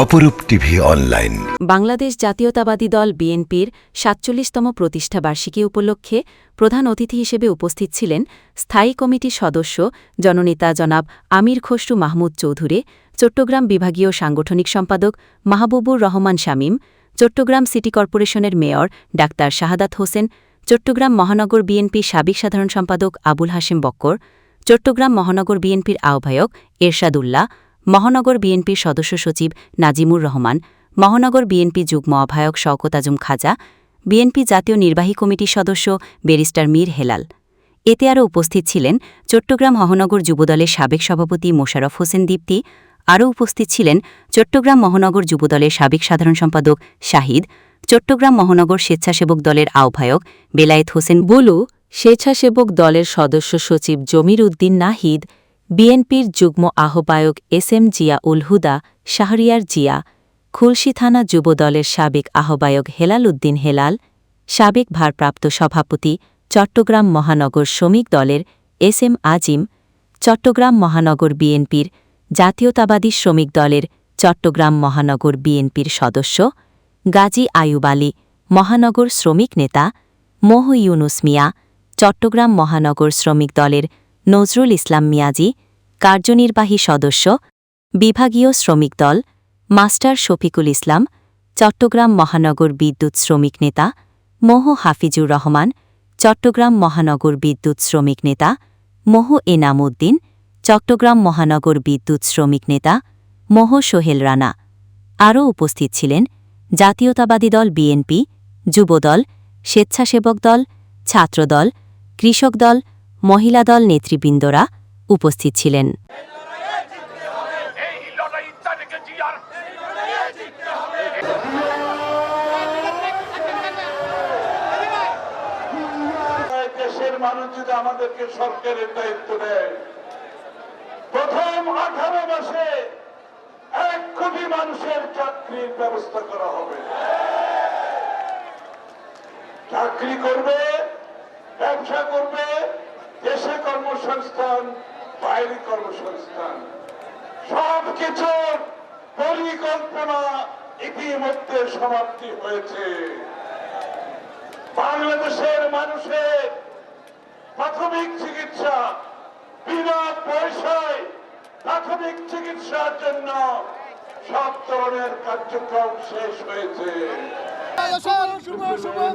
অপরূপ TV online. Bangladesh জাতীয়তাবাদী দল বিএনপির সাতচল্লিশতম প্রতিষ্ঠা বার্ষিকী উপলক্ষে প্রধান অতিথি হিসেবে উপস্থিত ছিলেন স্থায়ী কমিটির সদস্য জননেতা জনাব আমির খসরু মাহমুদ চৌধুরী, চট্টগ্রাম বিভাগীয় সাংগঠনিক সম্পাদক মাহবুবুর রহমান শামীম, চট্টগ্রাম সিটি কর্পোরেশনের মেয়র ডাক্তার শাহাদাত হোসেন, চট্টগ্রাম মহানগর বিএনপির সাবেক সাধারণ সম্পাদক আবুল হাশেম বক্কর, চট্টগ্রাম মহানগর বিএনপির আহ্বায়ক এরশাদুল্লাহ মহানগর বিএনপির সদস্য সচিব নাজিমুর রহমান, মহানগর বিএনপি যুগ্ম আহ্বায়ক শওকত আজম খাজা, বিএনপি জাতীয় নির্বাহী কমিটির সদস্য ব্যারিস্টার মীর হেলাল। এতে আরও উপস্থিত ছিলেন চট্টগ্রাম মহানগর যুবদলের সাবেক সভাপতি মোশারফ হোসেন দীপ্তি, আরও উপস্থিত ছিলেন চট্টগ্রাম মহানগর যুবদলের সাবেক সাধারণ সম্পাদক শাহিদ, চট্টগ্রাম মহানগর স্বেচ্ছাসেবক দলের আহ্বায়ক বেলায়েত হোসেন বুলু, স্বেচ্ছাসেবক দলের সদস্য সচিব জমির উদ্দিন নাহিদ বিএনপির যুগ্ম আহ্বায়ক এস এম জিয়া উল হুদা, শাহরিয়ার জিয়া, খুলশি থানা যুবদলের সাবেক আহ্বায়ক হেলাল উদ্দিন হেলাল, সাবেক ভারপ্রাপ্ত সভাপতি চট্টগ্রাম মহানগর শ্রমিক দলের এস এম আজিম, চট্টগ্রাম মহানগর বিএনপির জাতীয়তাবাদী শ্রমিক দলের চট্টগ্রাম মহানগর বিএনপির সদস্য, গাজী আয়ুব আলী, মহানগর শ্রমিক নেতা মোহ ইউনুস মিয়া, চট্টগ্রাম মহানগর শ্রমিক দলের নজরুল ইসলাম মিয়াজি কার্যনির্বাহী সদস্য, বিভাগীয় শ্রমিক দল, মাস্টার শফিকুল ইসলাম, চট্টগ্রাম মহানগর বিদ্যুৎ শ্রমিক নেতা মোহ হাফিজুর রহমান, চট্টগ্রাম মহানগর বিদ্যুৎ শ্রমিক নেতা মোহ এনাম উদ্দিন চট্টগ্রাম মহানগর বিদ্যুৎ শ্রমিক নেতা মোহ সোহেল রানা। আরও উপস্থিত ছিলেন জাতীয়তাবাদী দল বিএনপি, যুবদল, স্বেচ্ছাসেবক দল, ছাত্রদল, কৃষক দল, মহিলা দল নেতৃবৃন্দরা উপস্থিত ছিলেন। এই লড়াই তাদেরকে জিয়ার। দেশের মানুষ যদি আমাদেরকে সরকারের দায়িত্ব দেয় প্রথম আঠারো মাসে এক কোটি মানুষের চাকরির ব্যবস্থা করা হবে। চাকরি করবে ব্যবসা করবে দেশে কর্মসংস্থান, বাইরে কর্মসংস্থান। সব কিছুর পরিকল্পনা ইতিমধ্যে সমাপ্তি হয়েছে। বাংলাদেশের মানুষের প্রাথমিক চিকিৎসা বিনা পয়সায় প্রাথমিক চিকিৎসার জন্য সব ধরনের কার্যক্রম শেষ হয়েছে।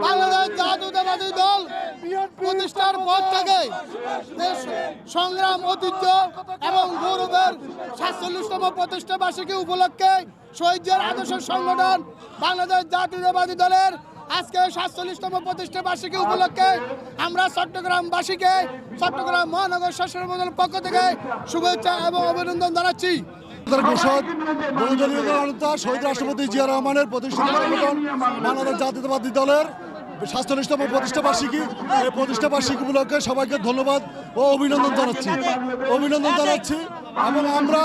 বাংলাদেশ জাতীয়তাবাদী দল প্রতিষ্ঠার পর থেকে সংগ্রাম, ঐতিহ্য এবং গৌরবের সাতচল্লিশতম প্রতিষ্ঠা বার্ষিকী উপলক্ষে শহীদদের আদর্শ সংগঠন বাংলাদেশ জাতীয়তাবাদী দলের আজকে সাতচল্লিশতম প্রতিষ্ঠা বার্ষিকী উপলক্ষে আমরা চট্টগ্রামবাসীকে চট্টগ্রাম মহানগর শাসন পক্ষ থেকে শুভেচ্ছা এবং অভিনন্দন জানাচ্ছি। পরিষদ, বহুদলীয় শহীদ রাষ্ট্রপতি জিয়া রহমানের প্রতিষ্ঠিত সংগঠন, বাংলাদেশ জাতীয়তাবাদী দলের সাতচল্লিশতম প্রতিষ্ঠা বার্ষিকী। এই প্রতিষ্ঠা বার্ষিকী উপলক্ষে সবাইকে ধন্যবাদ ও অভিনন্দন জানাচ্ছি। অভিনন্দন জানাচ্ছি এবং আমরা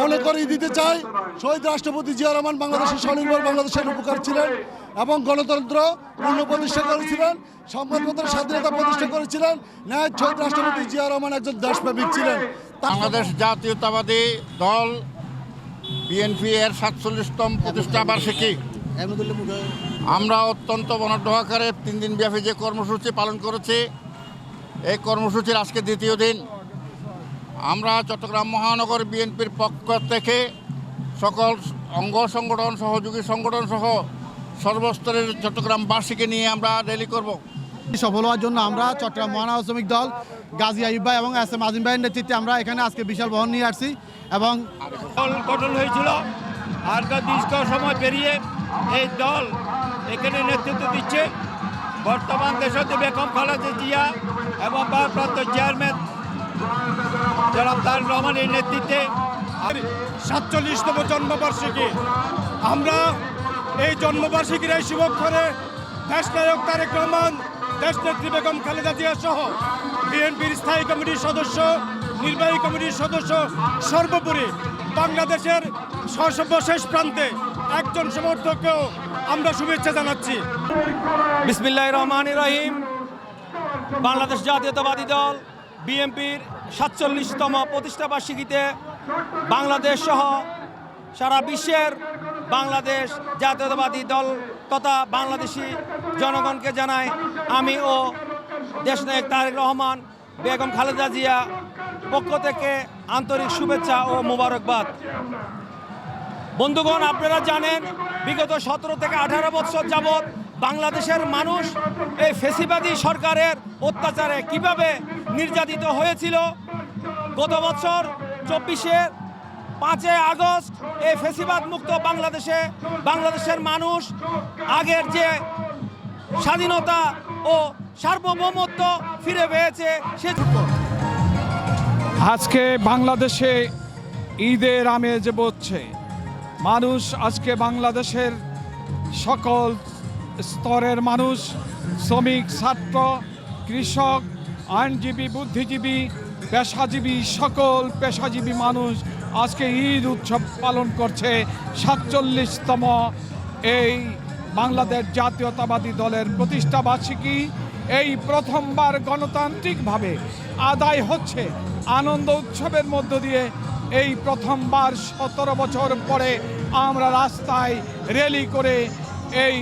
মনে করিয়ে দিতে চাই, শহীদ রাষ্ট্রপতি জিয়া রহমান বাংলাদেশের স্বনির্ভর বাংলাদেশের উপকার ছিলেন এবং গণতন্ত্র পূর্ণ প্রতিষ্ঠা করেছিলেন, সংবাদপত্রের স্বাধীনতা প্রতিষ্ঠা করেছিলেন, ন্যায় শহীদ রাষ্ট্রপতি জিয়া রহমান একজন দেশপ্রেমিক ছিলেন। বাংলাদেশ জাতীয়তাবাদী দল বিএনপি এর সাতচল্লিশতম প্রতিষ্ঠা বার্ষিকী। আমরা অত্যন্ত আকারে তিন দিন ব্যাপী যে কর্মসূচি পালন করেছি, এই কর্মসূচির আজকে দ্বিতীয় দিন। আমরা চট্টগ্রাম মহানগর বিএনপির পক্ষ থেকে সকল অঙ্গ সংগঠন, সহযোগী সংগঠন সহ সর্বস্তরের চট্টগ্রাম বার্ষিকী নিয়ে আমরা র্যালি করব। সফল হওয়ার জন্য আমরা চট্টগ্রাম মহানগর শ্রমিক দল গাজী আইব ভাই এবং এস এম আজিম ভাইয়ের নেতৃত্বে আমরা এখানে আজকে বিশাল বহন নিয়ে আসছি এবং দল গঠন হয়েছিল। আর তা দীর্ঘ সময় পেরিয়ে এই দল এখানে নেতৃত্ব দিচ্ছে। বর্তমান দেশতে বেগম খালেদা জিয়া এবং ভারপ্রাপ্ত চেয়ারম্যান জনাব তার রহমানের নেতৃত্বে সাতচল্লিশতম জন্মবার্ষিকী। আমরা এই জন্মবার্ষিকীর এই শুভক্ষণে দেশনায়ক তারেক রহমান দেশনেত্রী বেগম খালেদা জিয়া সহ বিএনপির স্থায়ী কমিটির সদস্য, নির্বাহী কমিটির সদস্য, সর্বোপরি বাংলাদেশের সর্বশেষ প্রান্তে একজন সমর্থককেও আমরা শুভেচ্ছা জানাচ্ছি। বিসমিল্লাহ রহমান রহিম। বাংলাদেশ জাতীয়তাবাদী দল বিএনপির সাতচল্লিশতম প্রতিষ্ঠা বার্ষিকীতে বাংলাদেশ সহ সারা বিশ্বের বাংলাদেশ জাতীয়তাবাদী দল তথা বাংলাদেশি জনগণকে জানাই আমি ও দেশনায়ক তারেক রহমান, বেগম খালেদা জিয়া পক্ষ থেকে আন্তরিক শুভেচ্ছা ও মোবারকবাদ। বন্ধুগণ, আপনারা জানেন, বিগত সতেরো থেকে আঠারো বছর যাবৎ বাংলাদেশের মানুষ এই ফেসিবাদী সরকারের অত্যাচারে কীভাবে নির্যাতিত হয়েছিল? গত বছর চব্বিশে পাঁচই আগস্ট এই ফেসিবাদ মুক্ত বাংলাদেশে বাংলাদেশের মানুষ আগের যে স্বাধীনতা ও সার্বভৌমত্ব ফিরে পেয়েছে সে আজকে বাংলাদেশে ঈদের আমেজ বচ্ছে। মানুষ আজকে বাংলাদেশের সকল স্তরের মানুষ, শ্রমিক, ছাত্র, কৃষক, আইনজীবী, বুদ্ধিজীবী, পেশাজীবী, সকল পেশাজীবী মানুষ আজকে ঈদ উৎসব পালন করছে। সাতচল্লিশতম এই বাংলাদেশ জাতীয়তাবাদী দলের প্রতিষ্ঠা বার্ষিকী এই প্রথমবার গণতান্ত্রিকভাবে আদায় হচ্ছে। আনন্দ উৎসবের মধ্য দিয়ে এই প্রথমবার সতেরো বছর পরে আমরা রাস্তায় র্যালি করে এই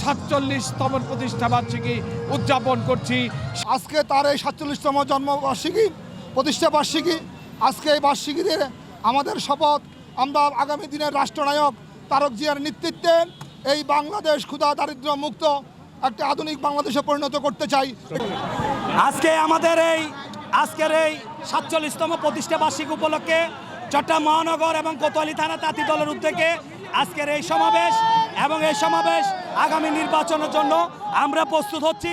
সাতচল্লিশতম প্রতিষ্ঠা বার্ষিকী উদযাপন করছি। আজকে তার এই সাতচল্লিশতম জন্মবার্ষিকী প্রতিষ্ঠা বার্ষিকী আজকে এই বার্ষিকীতে আমাদের শপথ, আমরা আগামী দিনের রাষ্ট্রনায়ক তারক জিয়ার নেতৃত্বে এই বাংলাদেশ ক্ষুধা দারিদ্র মুক্ত একটা আধুনিক বাংলাদেশে পরিণত করতে চাই। আজকে আমাদের এই, আজকের এই সাতচল্লিশতম প্রতিষ্ঠা বার্ষিক উপলক্ষে চট্টগ্রাম মহানগর এবং কোতোয়ালি থানা তাঁতি দলের উদ্যোগে আজকের এই সমাবেশ এবং এই সমাবেশ আগামী নির্বাচনের জন্য আমরা প্রস্তুত হচ্ছি।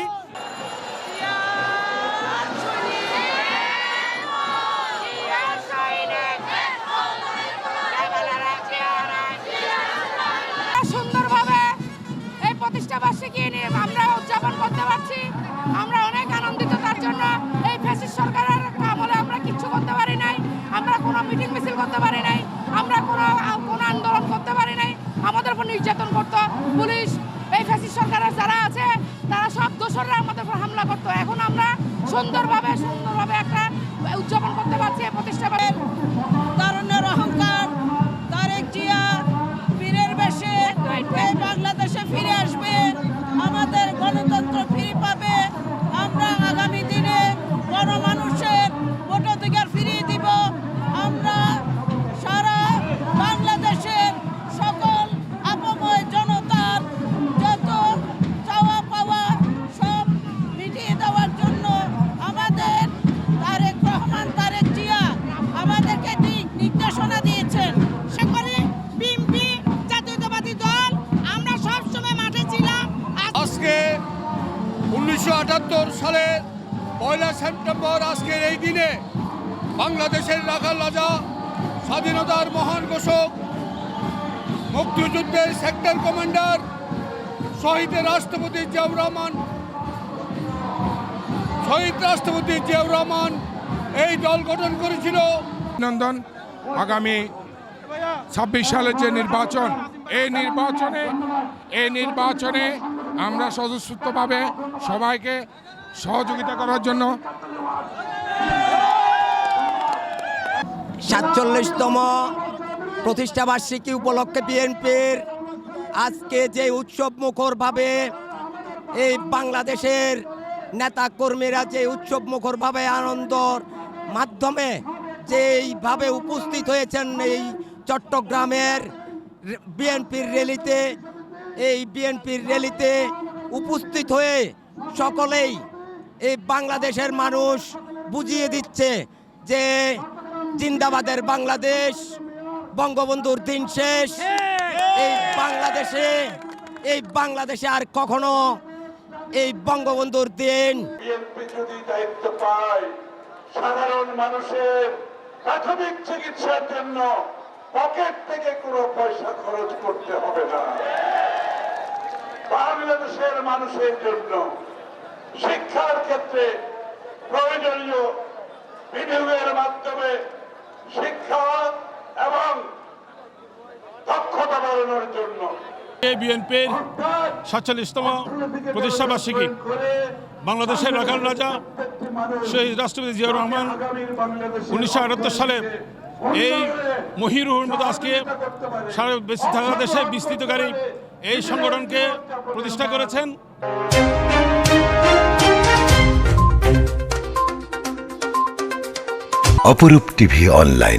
করতে পারি নাই, আমরা কোনো কোনো আন্দোলন করতে পারি নাই, আমাদের উপর নির্যাতন করতো। পুলিশ, এই ফ্যাসিস সরকারের যারা আছে, তারা সব দোষরা আমাদের উপর হামলা করতো। এখন আমরা সুন্দরভাবে সুন্দরভাবে একটা উদযাপন করতে পারছি প্রতিষ্ঠা পয়লা সেপ্টেম্বর আজকের এই দিনে বাংলাদেশের রাখাল রাজা স্বাধীনতার মহান ঘোষক, মুক্তিযুদ্ধের সেক্টর কমান্ডার শহীদ রাষ্ট্রপতি জিয়াউর রহমান, শহীদ রাষ্ট্রপতি জিয়াউর রহমান এই দল গঠন করেছিল। নন্দন আগামী ছাব্বিশ সালের যে নির্বাচন, এই নির্বাচনে এই নির্বাচনে আমরা সদস্যত্বভাবে সবাইকে। সহযোগিতা করার জন্য। সাতচল্লিশতম প্রতিষ্ঠা বার্ষিকী উপলক্ষে বিএনপির আজকে যে উৎসব মুখরভাবে এই বাংলাদেশের নেতা কর্মীরা যে উৎসব মুখরভাবে আনন্দর মাধ্যমে যেইভাবে উপস্থিত হয়েছেন এই চট্টগ্রামের বিএনপির র্যালিতে, এই বিএনপির র্যালিতে উপস্থিত হয়ে সকলেই এই বাংলাদেশের মানুষ বুঝিয়ে দিচ্ছে যে জিন্দাবাদের বাংলাদেশ, বঙ্গবন্ধুর দিন শেষ। এই বাংলাদেশে এই বাংলাদেশে আর কখনো এই বঙ্গবন্ধুর দিন সাধারণ মানুষের প্রাথমিক চিকিৎসার জন্য পকেট থেকে কোনো পয়সা খরচ করতে হবে না। বাংলাদেশের মানুষের জন্য শিক্ষার ক্ষেত্রে প্রয়োজনীয় বিনিয়োগের মাধ্যমে শিক্ষা এবং দক্ষতা বাড়ানোর জন্য। বিএনপির সাতচল্লিশতম প্রতিষ্ঠা বার্ষিকী বাংলাদেশের রাখাল রাজা শহীদ রাষ্ট্রপতি জিয়াউর রহমান উনিশশো আটাত্তর সালে এই মহিরুহর মতো আজকে সারা বেশি থাকা দেশে বিস্তৃতকারী এই সংগঠনকে প্রতিষ্ঠা করেছেন। অপরূপ টিভি অনলাইন